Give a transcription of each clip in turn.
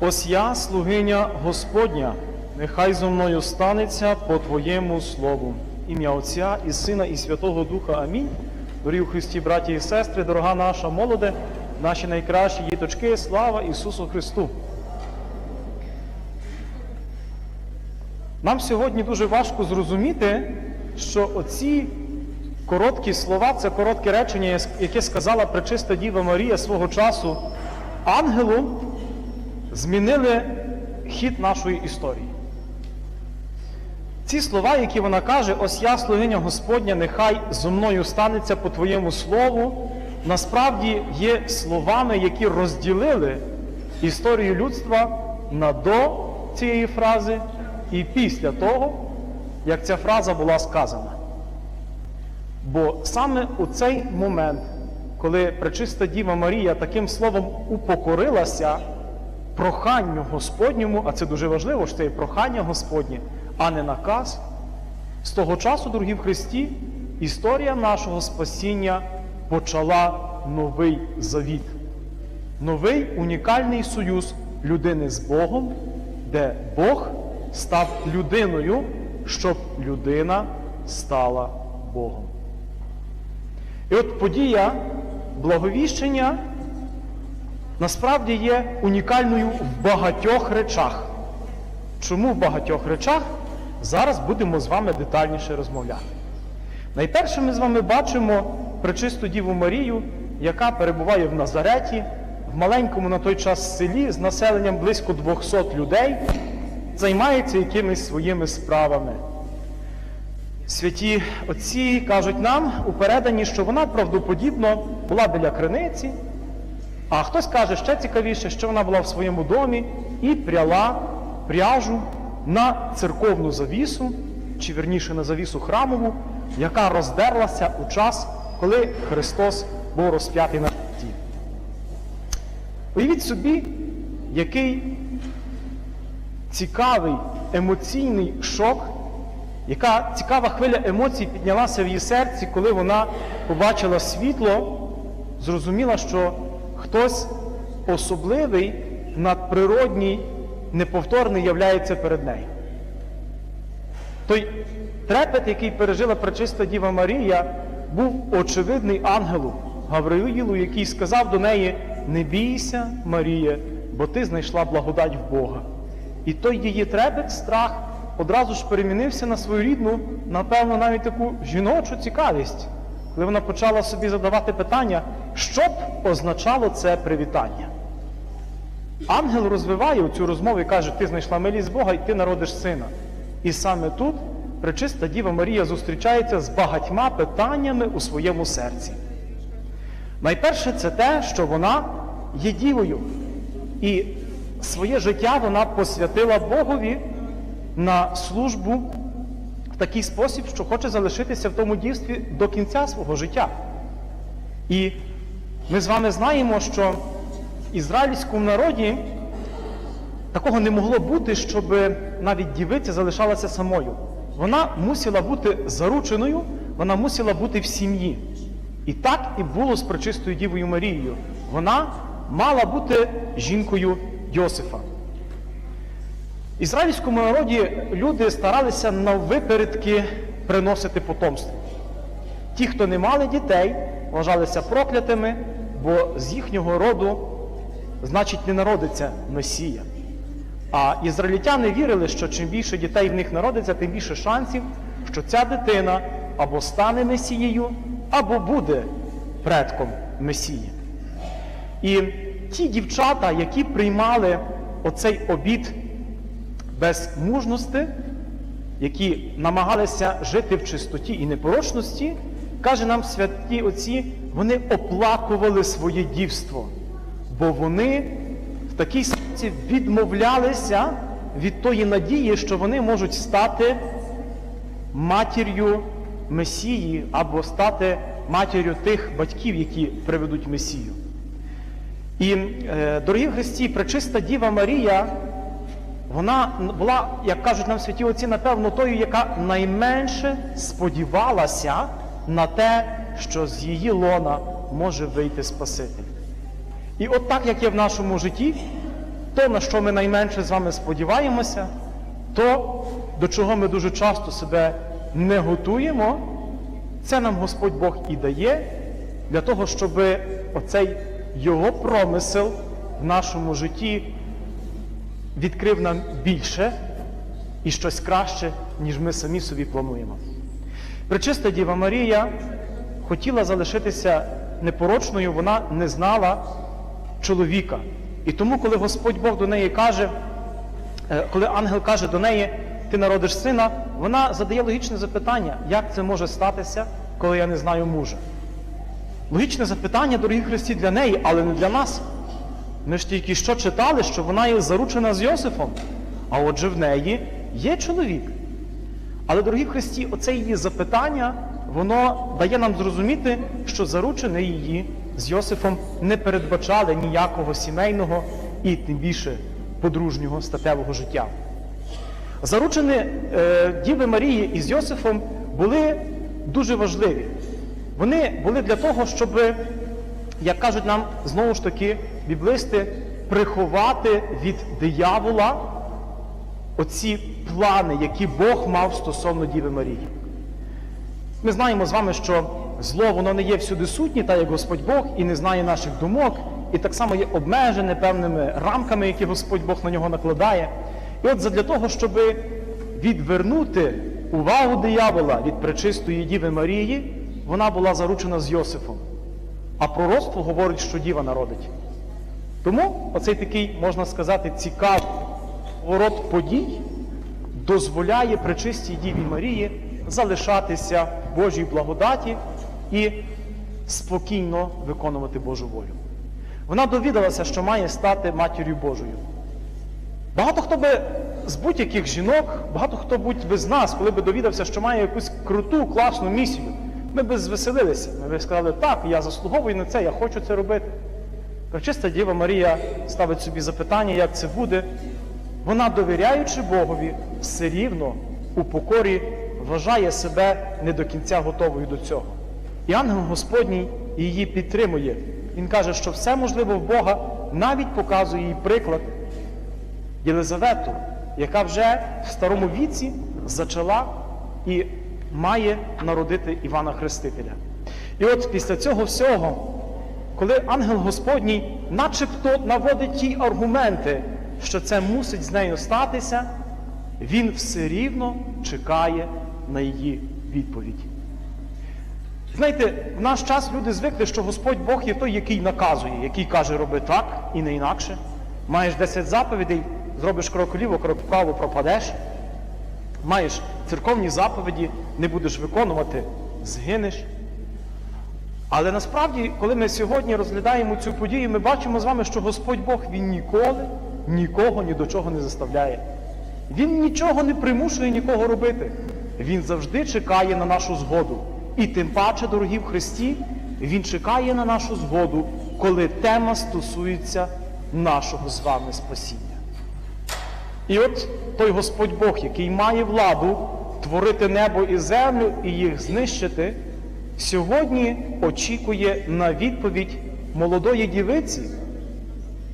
Ось я, слугиня Господня, нехай зо мною станеться по Твоєму слову. Ім'я Отця і Сина, і Святого Духа. Амінь. Дорогі у Христі, браті і сестри, дорога наша молоде, наші найкращі діточки, слава Ісусу Христу. Нам сьогодні дуже важко зрозуміти, що оці короткі слова, це коротке речення, яке сказала пречиста Діва Марія свого часу ангелу, змінили хід нашої історії. Ці слова, які вона каже, ось я, слугиня Господня, нехай зо мною станеться по Твоєму слову, насправді є словами, які розділили історію людства на до цієї фрази і після того, як ця фраза була сказана. Бо саме у цей момент, коли пречиста Діва Марія таким словом упокорилася проханню Господньому, а це дуже важливо, що це є прохання Господнє, а не наказ, з того часу, дорогі в Христі, історія нашого спасіння почала новий завіт, новий унікальний союз людини з Богом, де Бог став людиною, щоб людина стала Богом. І от подія благовіщення насправді є унікальною в багатьох речах. Чому в багатьох речах? Зараз будемо з вами детальніше розмовляти. Найперше ми з вами бачимо пречисту Діву Марію, яка перебуває в Назареті, в маленькому на той час селі з населенням близько 200 людей, займається якимись своїми справами. Святі отці кажуть нам у переданні, що вона правдоподібно була біля криниці, а хтось каже ще цікавіше, що вона була в своєму домі і пряла пряжу на церковну завісу, чи вірніше на завісу храмову, яка роздерлася у час, коли Христос був розп'ятий на хресті. Уявіть собі, який цікавий емоційний шок, яка цікава хвиля емоцій піднялася в її серці, коли вона побачила світло, зрозуміла, що хтось особливий, надприродній, неповторний являється перед нею. Той трепет, який пережила пречиста Діва Марія, був очевидний ангелу Гавриїлу, який сказав до неї: Не бійся, Марія, бо ти знайшла благодать в Бога. І той її трепет, страх одразу ж перемінився на свою рідну, напевно, навіть таку жіночу цікавість, коли вона почала собі задавати питання, що б означало це привітання. Ангел розвиває цю розмову і каже, ти знайшла милість Бога і ти народиш сина. І саме тут пречиста Діва Марія зустрічається з багатьма питаннями у своєму серці. Найперше, це те, що вона є дівою. І своє життя вона посвятила Богові на службу такий спосіб, що хоче залишитися в тому дівстві до кінця свого життя. І ми з вами знаємо, що в ізраїльському народі такого не могло бути, щоб навіть дівиця залишалася самою. Вона мусила бути зарученою, вона мусила бути в сім'ї. І так і було з пречистою Дівою Марією. Вона мала бути жінкою Йосифа. Ізраїльському народі люди старалися на випередки приносити потомство. Ті, хто не мали дітей, вважалися проклятими, бо з їхнього роду, значить, не народиться Месія. А ізраїльтяни вірили, що чим більше дітей в них народиться, тим більше шансів, що ця дитина або стане Месією, або буде предком Месії. І ті дівчата, які приймали оцей обід без мужності, які намагалися жити в чистоті і непорочності, каже нам святі отці, вони оплакували своє дівство, бо вони в такий спосіб відмовлялися від тої надії, що вони можуть стати матір'ю Месії або стати матір'ю тих батьків, які приведуть Месію. І, е, дорогі Христі, пречиста Діва Марія, вона була, як кажуть нам святі отці, напевно, тою, яка найменше сподівалася на те, що з її лона може вийти Спаситель. І от так, як є в нашому житті, то, на що ми найменше з вами сподіваємося, то, до чого ми дуже часто себе не готуємо, це нам Господь Бог і дає для того, щоб оцей Його промисел в нашому житті відкрив нам більше і щось краще, ніж ми самі собі плануємо. Пречиста Діва Марія хотіла залишитися непорочною, вона не знала чоловіка. І тому, коли Господь Бог до неї каже, е, коли ангел каже до неї, ти народиш сина, вона задає логічне запитання, як це може статися, коли я не знаю мужа. Логічне запитання, дорогі Христі, для неї, але не для нас. Ми ж тільки що читали, що вона є заручена з Йосифом, а отже в неї є чоловік. Але, дорогі Христі, оце її запитання, воно дає нам зрозуміти, що заручені її з Йосифом не передбачали ніякого сімейного і тим більше подружнього статевого життя. Заручені е, Діви Марії із Йосифом були дуже важливі. Вони були для того, щоб, як кажуть нам знову ж таки біблисти, приховати від диявола оці плани, які Бог мав стосовно Діви Марії. Ми знаємо з вами, що зло воно не є всюди сутні, так як Господь Бог, і не знає наших думок, і так само є обмежене певними рамками, які Господь Бог на нього накладає. І от задля того, щоб відвернути увагу диявола від пречистої Діви Марії, вона була заручена з Йосифом. А пророцтво говорить, що діва народить. Тому оцей такий, можна сказати, цікавий ворот подій дозволяє пречистій Діві Марії залишатися Божій благодаті і спокійно виконувати Божу волю. Вона довідалася, що має стати матір'ю Божою. Багато хто би з будь-яких жінок, багато хто будь би з нас, коли би довідався, що має якусь круту, класну місію, ми би звеселилися. Ми би сказали, так, я заслуговую на це, я хочу це робити. Пречиста Діва Марія ставить собі запитання, як це буде. Вона, довіряючи Богові, все рівно у покорі вважає себе не до кінця готовою до цього. І ангел Господній її підтримує. Він каже, що все можливо в Бога, навіть показує їй приклад Єлизавету, яка вже в старому віці зачала і має народити Івана Хрестителя. І от після цього всього, коли ангел Господній начебто наводить ті аргументи, що це мусить з нею статися, він все рівно чекає на її відповідь. Знаєте, в наш час люди звикли, що Господь Бог є той, який наказує, який каже, роби так і не інакше. Маєш 10 заповідей, зробиш крок вліво, крок вправо, пропадеш. Маєш церковні заповіді, не будеш виконувати, згинеш. Але насправді, коли ми сьогодні розглядаємо цю подію, ми бачимо з вами, що Господь Бог Він ніколи нікого ні до чого не заставляє. Він нічого не примушує нікого робити. Він завжди чекає на нашу згоду. І тим паче, дорогі в Христі, Він чекає на нашу згоду, коли тема стосується нашого з вами спасіння. І от той Господь Бог, який має владу творити небо і землю і їх знищити, сьогодні очікує на відповідь молодої дівиці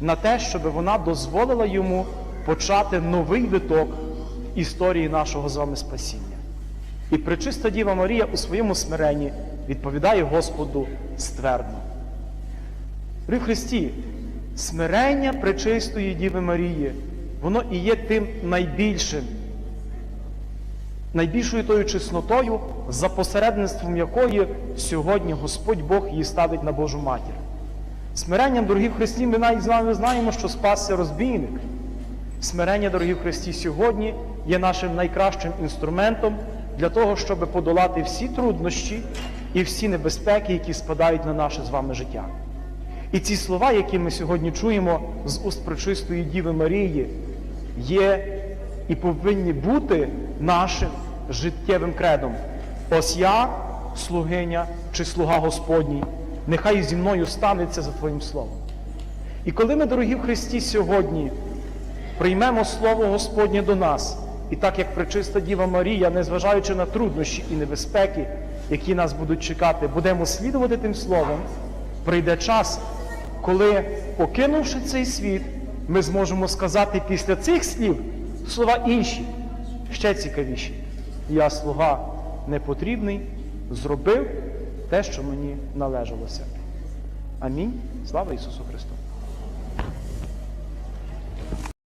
на те, щоб вона дозволила йому почати новий виток історії нашого з вами спасіння. І пречиста Діва Марія у своєму смиренні відповідає Господу ствердно. При Христі, смирення пречистої Діви Марії, воно і є тим найбільшим, найбільшою тою чеснотою, за посередництвом якої сьогодні Господь Бог її ставить на Божу матір. Смиренням, дорогі Христі, ми навіть з вами знаємо, що спасся розбійник. Смирення, дорогі Христі, сьогодні є нашим найкращим інструментом для того, щоб подолати всі труднощі і всі небезпеки, які спадають на наше з вами життя. І ці слова, які ми сьогодні чуємо з уст пречистої Діви Марії, є і повинні бути нашим життєвим кредом. Ось я, слугиня чи слуга Господній, нехай зі мною станеться за Твоїм Словом. І коли ми, дорогі в Христі, сьогодні приймемо Слово Господнє до нас, і так як пречиста Діва Марія, незважаючи на труднощі і небезпеки, які нас будуть чекати, будемо слідувати тим Словом, прийде час, коли, покинувши цей світ, ми зможемо сказати після цих слів слова інші, ще цікавіші. Я слуга непотрібний, зробив те, що мені належалося. Амінь. Слава Ісусу Христу!